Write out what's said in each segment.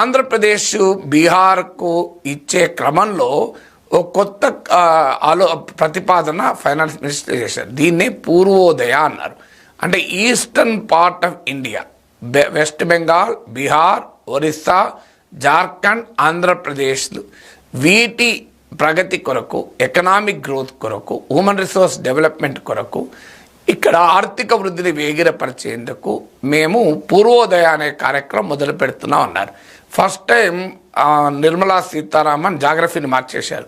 ఆంధ్రప్రదేశ్ బీహార్కు ఇచ్చే క్రమంలో ఒక కొత్త ఆలో ప్రతిపాదన ఫైనాన్స్ మినిస్టర్ చేశారు. దీన్నే పూర్వోదయ అన్నారు. అంటే ఈస్టర్న్ పార్ట్ ఆఫ్ ఇండియా. బె- వెస్ట్ బెంగాల్ బీహార్ ఒరిస్సా జార్ఖండ్ ఆంధ్రప్రదేశ్లు. వీటి ప్రగతి కొరకు ఎకనామిక్ గ్రోత్ కొరకు హ్యూమన్ రిసోర్స్ డెవలప్మెంట్ కొరకు ఇక్కడ ఆర్థిక వృద్ధిని వేగిరపరిచేందుకు మేము పూర్వోదయ అనే కార్యక్రమం మొదలు పెడుతున్నాం అన్నారు. ఫస్ట్ టైం నిర్మలా సీతారామన్ జాగ్రఫీని మార్చేశారు.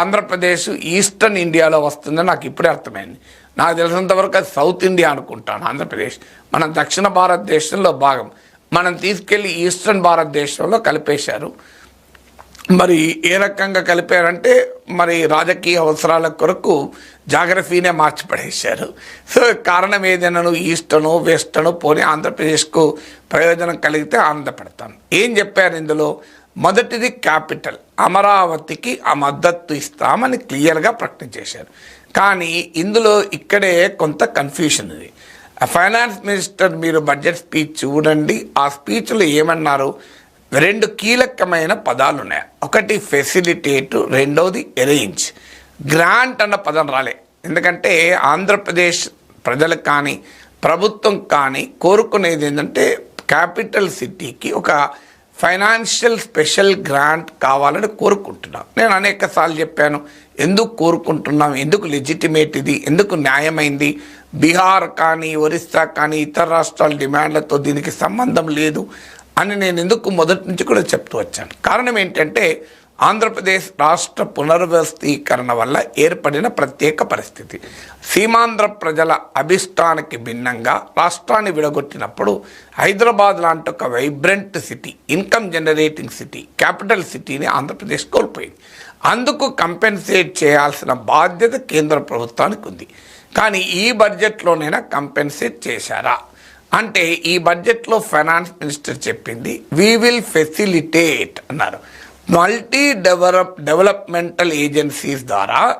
ఆంధ్రప్రదేశ్ ఈస్టర్న్ ఇండియాలో వస్తుందని నాకు ఇప్పుడే అర్థమైంది. నాకు తెలిసినంతవరకు అది సౌత్ ఇండియా అనుకుంటాను ఆంధ్రప్రదేశ్. మనం దక్షిణ భారతదేశంలో భాగం. మనం తీసుకెళ్ళి ఈస్టర్న్ భారతదేశంలో కలిపేశారు. మరి ఏ రకంగా కలిపారంటే మరి రాజకీయ అవసరాల కొరకు జాగ్రఫీనే మార్చి పడేశారు సో కారణం ఏదైనాను ఈస్టను వెస్టర్ను పోనీ ఆంధ్రప్రదేశ్కు ప్రయోజనం కలిగితే ఆనందపడతాం ఏం చెప్పారు ఇందులో? మొదటిది క్యాపిటల్ అమరావతికి ఆ మద్దతు ఇస్తామని క్లియర్గా ప్రకటన చేశారు. కానీ ఇందులో ఇక్కడే కొంత కన్ఫ్యూషన్ ఉంది. ఫైనాన్స్ మినిస్టర్ మీరు బడ్జెట్ స్పీచ్ చూడండి. ఆ స్పీచ్లో ఏమన్నారు? రెండు కీలకమైన పదాలు ఉన్నాయి ఒకటి ఫెసిలిటేట్ రెండవది ఎరేంజ్ గ్రాంట్ అన్న పదం రాలే. ఎందుకంటే ఆంధ్రప్రదేశ్ ప్రజలకు కానీ ప్రభుత్వం కానీ కోరుకునేది ఏంటంటే క్యాపిటల్ సిటీకి ఒక ఫైనాన్షియల్ స్పెషల్ గ్రాంట్ కావాలని కోరుకుంటున్నాం. నేను అనేక సార్లు చెప్పాను ఎందుకు కోరుకుంటున్నాం ఎందుకు లెజిటిమేట్ ఇది ఎందుకు న్యాయమైంది? బీహార్ కానీ ఒరిస్సా కానీ ఇతర రాష్ట్రాల డిమాండ్లతో దీనికి సంబంధం లేదు. అని నేను ఎందుకు మొదటి నుంచి కూడా చెప్తూ వచ్చాను. కారణం ఏంటంటే ఆంధ్రప్రదేశ్ రాష్ట్ర పునర్వ్యవస్థీకరణ వల్ల ఏర్పడిన ప్రత్యేక పరిస్థితి. సీమాంధ్ర ప్రజల అభిష్టానికి భిన్నంగా రాష్ట్రాన్ని విడగొట్టినప్పుడు హైదరాబాద్ లాంటి ఒక vibrant city income generating city capital సిటీని ఆంధ్రప్రదేశ్ కోల్పోయింది. అందుకు కంపెన్సేట్ చేయాల్సిన బాధ్యత కేంద్ర ప్రభుత్వానికి ఉంది. కానీ ఈ బడ్జెట్లోనైనా కంపెన్సేట్ చేశారా? అంటే ఈ బడ్జెట్లో ఫైనాన్స్ మినిస్టర్ చెప్పింది వీ విల్ ఫెసిలిటేట్ అన్నారు. మల్టీ డెవలప్ డెవలప్మెంటల్ ఏజెన్సీస్ ద్వారా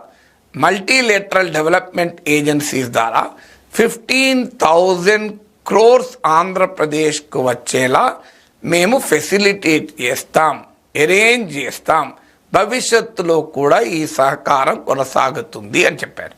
మల్టీలేటరల్ డెవలప్మెంట్ ఏజెన్సీస్ ద్వారా ఫిఫ్టీన్ థౌజండ్ క్రోర్స్ ఆంధ్రప్రదేశ్కు వచ్చేలా మేము ఫెసిలిటేట్ చేస్తాం అరేంజ్ చేస్తాం. భవిష్యత్తులో కూడా ఈ సహకారం కొనసాగుతుంది అని చెప్పారు.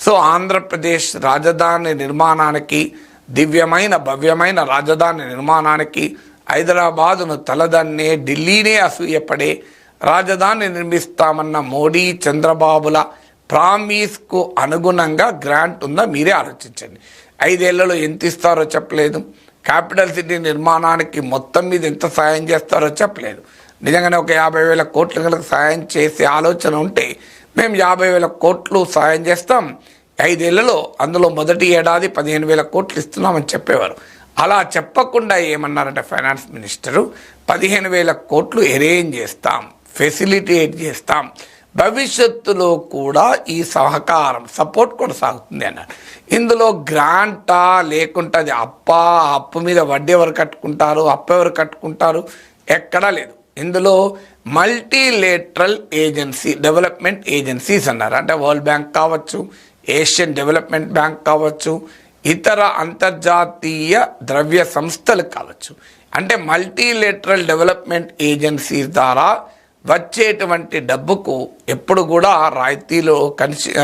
సో ఆంధ్రప్రదేశ్ రాజధాని నిర్మాణానికి దివ్యమైన భవ్యమైన రాజధాని నిర్మాణానికి హైదరాబాదును తలదన్నే ఢిల్లీనే అసూయపడే రాజధాని నిర్మిస్తామన్న మోడీ చంద్రబాబుల ప్రామిస్కు అనుగుణంగా గ్రాంట్ ఉందా మీరే ఆలోచించండి. ఐదేళ్ళలో ఎంత ఇస్తారో చెప్పలేదు. క్యాపిటల్ సిటీ నిర్మాణానికి మొత్తం మీద ఎంత సాయం చేస్తారో చెప్పలేదు. నిజంగానే ఒక యాభై వేల కోట్ల సాయం చేసే ఆలోచన ఉంటే మేము యాభై వేల కోట్లు సాయం చేస్తాం. ఐదేళ్ళలో అందులో మొదటి ఏడాది పదిహేను వేల కోట్లు ఇస్తున్నామని చెప్పేవారు. అలా చెప్పకుండా ఏమన్నారంటే ఫైనాన్స్ మినిస్టరు? పదిహేను వేల కోట్లు అరేంజ్ చేస్తాం ఫెసిలిటేట్ చేస్తాం భవిష్యత్తులో కూడా ఈ సహకారం సపోర్ట్ కొనసాగుతుంది అన్నారు. ఇందులో గ్రాంటా లేకుంటే అది అప్ప అప్పు మీద వడ్డీ ఎవరు కట్టుకుంటారు అప్పు ఎవరు కట్టుకుంటారు? ఎక్కడా లేదు. ఇందులో మల్టీలేటరల్ ఏజెన్సీ డెవలప్మెంట్ ఏజెన్సీస్ అన్నారు. అంటే వరల్డ్ బ్యాంక్ కావచ్చు ఏషియన్ డెవలప్మెంట్ బ్యాంక్ కావచ్చు ఇతర అంతర్జాతీయ ద్రవ్య సంస్థలు కావచ్చు. అంటే మల్టీలేటరల్ డెవలప్మెంట్ ఏజెన్సీస్ ద్వారా వచ్చేటువంటి డబ్బుకు ఎప్పుడు కూడా రాయితీలో కన్సి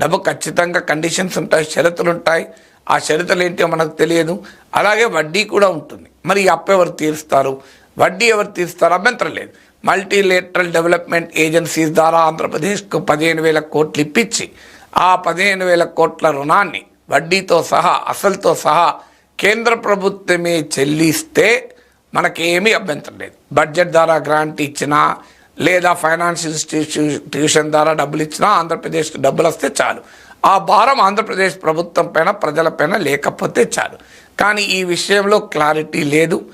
డబ్బు ఖచ్చితంగా కండిషన్స్ ఉంటాయి షరతులు ఉంటాయి. ఆ షరతులు ఏంటో మనకు తెలియదు. అలాగే వడ్డీ కూడా ఉంటుంది. మరి ఈ అప్పు ఎవరు తీరుస్తారు? వడ్డీ ఎవరు తీరుస్తారు? అభ్యంతరం లేదు. మల్టీలేటరల్ డెవలప్మెంట్ ఏజెన్సీస్ ద్వారా ఆంధ్రప్రదేశ్కు పదిహేను వేల కోట్లు ఇప్పించి ఆ పదిహేను వేల కోట్ల రుణాన్ని వడ్డీతో సహా అసలుతో సహా కేంద్ర ప్రభుత్వమే చెల్లిస్తే మనకేమీ అభ్యంతరం లేదు. బడ్జెట్ ద్వారా గ్రాంట్ ఇచ్చినా లేదా ఫైనాన్స్ ఇన్స్టిట్యూషన్ ద్వారా డబ్బులు ఇచ్చినా ఆంధ్రప్రదేశ్కి డబ్బులు వస్తే చాలు. ఆ భారం ఆంధ్రప్రదేశ్ ప్రభుత్వం పైన ప్రజల పైన లేకపోతే చాలు. కానీ ఈ విషయంలో క్లారిటీ లేదు.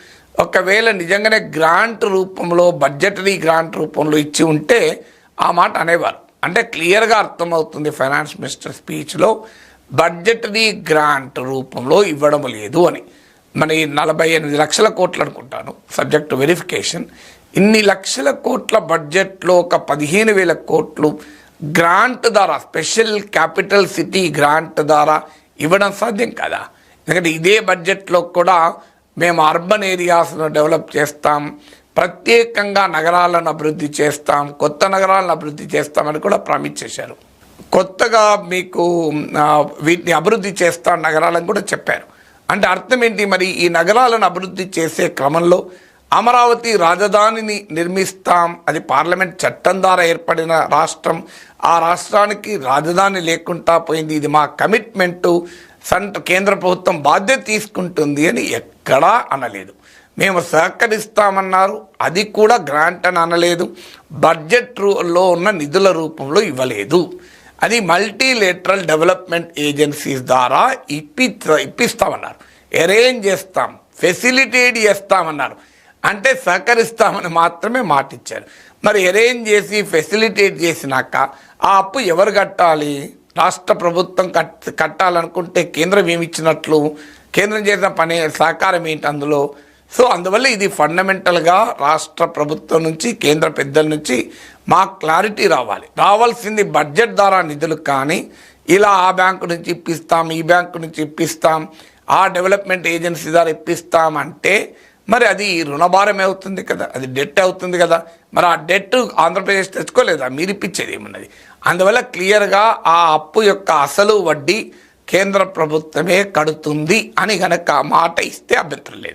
ఒకవేళ నిజంగానే గ్రాంట్ రూపంలో బడ్జెటరీ గ్రాంట్ రూపంలో ఇచ్చి ఉంటే ఆ మాట అనేవారు. అంటే క్లియర్గా అర్థమవుతుంది ఫైనాన్స్ మినిస్టర్ స్పీచ్లో బడ్జెటరీ గ్రాంట్ రూపంలో ఇవ్వడం లేదు అని. మన నలభై ఎనిమిది లక్షల కోట్లు అనుకుంటాను సబ్జెక్ట్ వెరిఫికేషన్. ఇన్ని లక్షల కోట్ల బడ్జెట్లో ఒక పదిహేను వేల కోట్లు గ్రాంట్ ద్వారా స్పెషల్ క్యాపిటల్ సిటీ గ్రాంట్ ద్వారా ఇవ్వడం సాధ్యం కదా? ఎందుకంటే ఇదే బడ్జెట్లో కూడా మేము అర్బన్ ఏరియాస్ను డెవలప్ చేస్తాం ప్రత్యేకంగా నగరాలను అభివృద్ధి చేస్తాం కొత్త నగరాలను అభివృద్ధి చేస్తామని కూడా ప్రామిస్ చేశారు. కొత్తగా మీకు వీటిని అభివృద్ధి చేస్తాం నగరాలను కూడా చెప్పారు. అంటే అర్థం ఏంటి? మరి ఈ నగరాలను అభివృద్ధి చేసే క్రమంలో అమరావతి రాజధానిని నిర్మిస్తాం. అది పార్లమెంట్ చట్టం ద్వారా ఏర్పడిన రాష్ట్రం. ఆ రాష్ట్రానికి రాజధాని లేకుండా పోయింది. ఇది మా కమిట్మెంటు. సంట కేంద్ర ప్రభుత్వం బాధ్యత తీసుకుంటుంది అని ఎక్కడా అనలేదు. మేము సహకరిస్తామన్నారు. అది కూడా గ్రాంట్ అని అనలేదు. బడ్జెట్ రూలో ఉన్న నిధుల రూపంలో ఇవ్వలేదు. అది మల్టీలేటరల్ డెవలప్మెంట్ ఏజెన్సీస్ ద్వారా ఇప్పి ఇప్పిస్తామన్నారు. అరేంజ్ చేస్తాం ఫెసిలిటేట్ చేస్తామన్నారు. అంటే సహకరిస్తామని మాత్రమే మాటిచ్చారు. మరి అరేంజ్ చేసి ఫెసిలిటేట్ చేసినాక ఆ అప్పు ఎవరు కట్టాలి? రాష్ట్ర ప్రభుత్వం కట్ కట్టాలనుకుంటే కేంద్రం ఏమి ఇచ్చినట్లు? కేంద్రం చేసిన పని సహకారం ఏంటి అందులో? సో అందువల్ల ఇది ఫండమెంటల్గా రాష్ట్ర ప్రభుత్వం నుంచి కేంద్ర పెద్దల నుంచి మాకు క్లారిటీ రావాలి. రావాల్సింది బడ్జెట్ ద్వారా నిధులు కానీ ఇలా ఆ బ్యాంకు నుంచి ఇప్పిస్తాం ఈ బ్యాంకు నుంచి ఇప్పిస్తాం ఆ డెవలప్మెంట్ ఏజెన్సీ ద్వారా ఇప్పిస్తాం అంటే మరి అది రుణభారం అవుతుంది కదా అది డెట్ అవుతుంది కదా. మరి ఆ డెట్ ఆంధ్రప్రదేశ్ తెచ్చుకోలేదా? మీరు ఇప్పించేది ఏమున్నది? అందువల్ల క్లియర్గా ఆ అప్పు యొక్క అసలు వడ్డీ కేంద్ర ప్రభుత్వమే కడుతుంది అని గనక మాట ఇస్తే అభ్యంతరం లేదు.